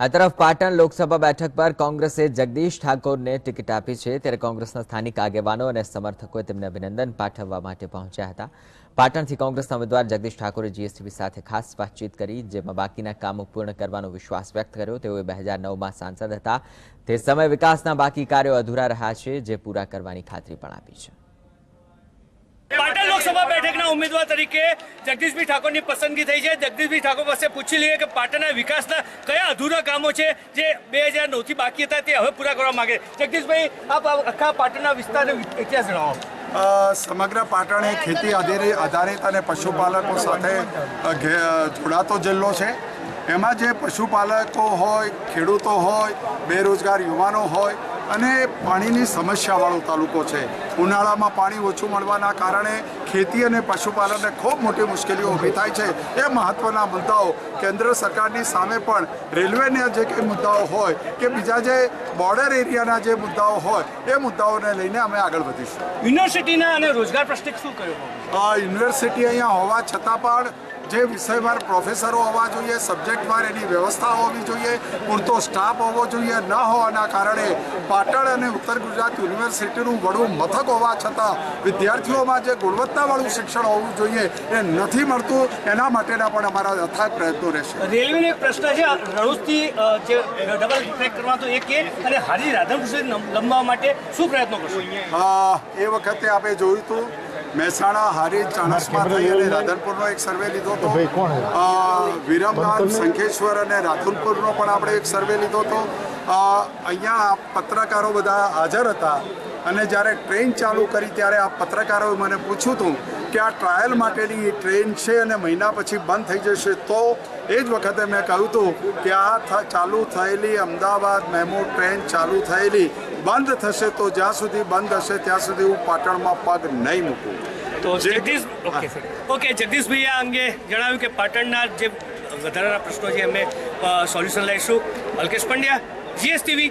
આ તરફ પાટણ લોકસભા બેઠક પર કોંગ્રેસે જગદીશ ઠાકોરને ટિકિટ આપી છે. ત્યારે કોંગ્રેસના સ્થાનિક આગેવાનો અને સમર્થકોએ તેમને અભિનંદન પાઠવવા માટે પહોંચ્યા હતા. પાટણથી કોંગ્રેસના ઉમેદવાર જગદીશ ઠાકોરે જીએસટીવી સાથે ખાસ વાતચીત કરી, જેમાં બાકીના કામો પૂર્ણ કરવાનો વિશ્વાસ વ્યક્ત કર્યો. તેઓએ બે હજાર નવમાં સાંસદ હતા. તે સમયે વિકાસના બાકી કાર્યો અધૂરા રહ્યા છે, જે પૂરા કરવાની ખાતરી પણ આપી છે. લોકસભા બેઠકના ઉમેદવાર તરીકે જગદીશભાઈ ઠાકોરની પસંદગી થઈ છે. જગદીશભાઈ ઠાકોર પાસે પૂછી લઈએ કે પાટણના વિકાસના કયા અધૂરા કામો છે જે બે હજાર નવથી બાકી હતા તે હવે પૂરા કરવા માંગે. જગદીશભાઈ, આપ આખા પાટણના વિસ્તારનો ઇતિહાસ જણાવો. સમગ્ર પાટણ એ ખેતી આધારિત અને પશુપાલકો સાથે જોડાતો જિલ્લો છે. એમાં જે પશુપાલકો હોય, ખેડૂતો હોય, બેરોજગાર યુવાનો હોય અને પાણીની સમસ્યાવાળો તાલુકો છે. ઉનાળામાં પાણી ઓછું મળવાના કારણે ખેતી અને પશુપાલનને ખૂબ મોટી મુશ્કેલીઓ ઊભી થાય છે. એ મહત્ત્વના મુદ્દાઓ કેન્દ્ર સરકારની સામે પણ રેલવેના જે કંઈ મુદ્દાઓ હોય કે બીજા જે બોર્ડર એરિયાના જે મુદ્દાઓ હોય એ મુદ્દાઓને લઈને અમે આગળ વધીશું. યુનિવર્સિટીના અને રોજગાર પ્રશ્ને શું કર્યું? આ યુનિવર્સિટી અહીંયા હોવા છતાં પણ જે વિષયવાર પ્રોફેસરો હોવા જોઈએ સબ્જેક્ટવાર એની વ્યવસ્થા હોવી જોઈએ પૂરતો સ્ટાફ હોવો જોઈએ ન હોવાના કારણે પાટણ અને ઉત્તર ગુજરાત યુનિવર્સિટીનું વડું મથક હોવા છતાં વિદ્યાર્થીઓમાં જે ગુણવત્તાવાળું શિક્ષણ હોવું જોઈએ એ નથી મળતું એના માટેના પણ અમારા અથાગ પ્રયત્નો રહેશે. રેલવેનો એક પ્રશ્ન છે રણુજથી જે ડબલ ટ્રેક કરવાનો એક એ અને હાજી સુધી લંબાવવા માટે શું પ્રયત્નો કરશો? હા એ વખતે આપણે જોયું હતું મહેસાણા હારીજ ચાણસ્મા થઈ અને રાધનપુરનો એક સર્વે લીધો હતો. વિરમગામ શંખેશ્વર અને રાધનપુરનો પણ આપણે એક સર્વે લીધો હતો. અહીંયા પત્રકારો બધા હાજર હતા. અને જ્યારે ટ્રેન ચાલુ કરી ત્યારે આ પત્રકારોએ મને પૂછ્યું હતું કે આ ટ્રાયલ માટેની ટ્રેન છે અને મહિના પછી બંધ થઈ જશે તો એ જ વખતે મેં કહ્યું હતું કે આ ચાલુ થયેલી અમદાવાદ મેમો ટ્રેન ચાલુ થયેલી બંધ થશે તો જ્યાં સુધી બંધ હશે ત્યાં સુધી હું પાટણમાં પગ નહીં મૂકું. તો જગદીશ ઓકે ઓકે જગદીશભાઈ આ અંગે જણાવ્યું કે પાટણના જે વધારાના પ્રશ્નો છે અમે સોલ્યુશન લઈશું. અલ્કેશ પંડ્યા જીએસટીવી